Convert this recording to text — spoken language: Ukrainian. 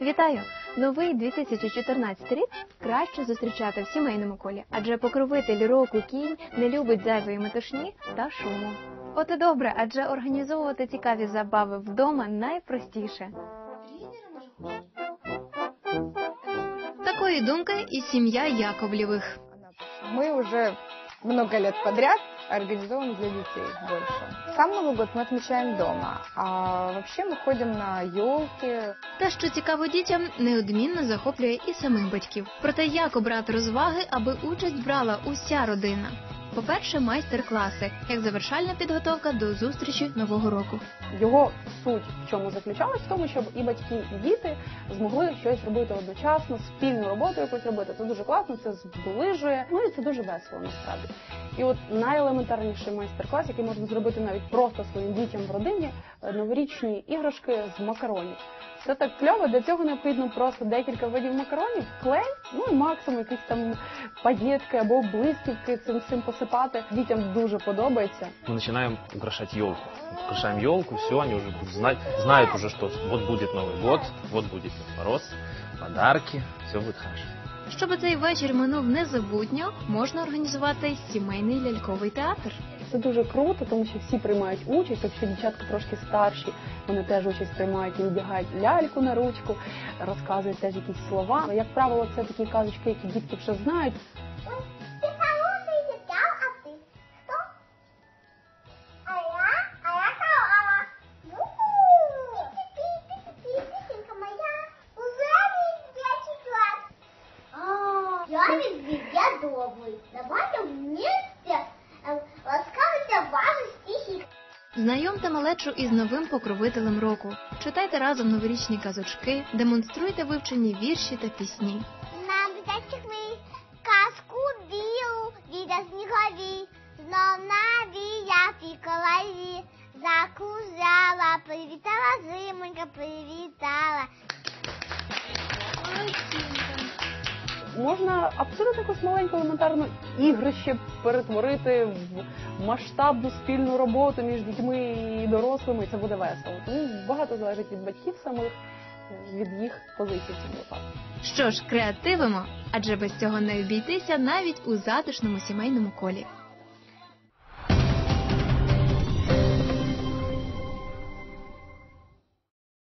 Вітаю! Новий 2014 рік краще зустрічати в сімейному колі, адже покровитель року кінь не любить зайвої метушні та шуму. От і добре, адже організовувати цікаві забави вдома найпростіше. Такої думки і сім'я Яковлєвих. Мы уже много лет подряд организовываем для детей больше. Сам Новый год мы отмечаем дома, а вообще мы ходим на елки. Те, що цікаво дітям, неодмінно захоплює і самих батьків. Проте як обрати розваги, аби участь брала уся родина? По-перше, майстер-класи, як завершальна підготовка до зустрічі нового року. Його суть в чому заключалась в тому, щоб і батьки, і діти змогли щось робити одночасно, спільну роботу якусь робити. Це дуже класно, це зближує. Ну і це дуже весело насправді. І от найелементарніший майстер-клас, який можна зробити навіть просто своїм дітям в родині, е, новорічні іграшки з макаронів. Це так кльово, для цього необхідно просто декілька видів макаронів, клей, ну і максимум якісь там паєтки або блисківки цим всім посипати. Дітям дуже подобається. мы начинаем украшать елку. Украшаем елку, все, они уже знать, знают уже, что вот будет Новый год, вот будет Дед Мороз, подарки, все будет хорошо. Щоб цей вечір минув незабутньо, можна організувати сімейний ляльковий театр. Це дуже круто, тому що всі приймають участь. Якщо дівчатка трошки старші, вони теж участь приймають і вдягають ляльку на ручку, розказують теж якісь слова. Як правило, це такі казочки, які дітки вже знають. А, я везде добрый. Давайте вместе э, рассказывать ваши стихи. Знайомте малечу із новим покровителем року. Читайте разом новорічні казочки, демонструйте вивчені вірші та пісні. Нам дитячих ми казку білу від снігові, знов навіяв і колові. Закузяла, привітала зимонька, привітала. Можна абсолютно якусь маленьку елементарну ігрище перетворити в масштабну спільну роботу між дітьми і дорослими. і Це буде весело. Тому багато залежить від батьків самих, від їх позицій в цьому випадку. Що ж, креативимо, адже без цього не обійтися навіть у затишному сімейному колі.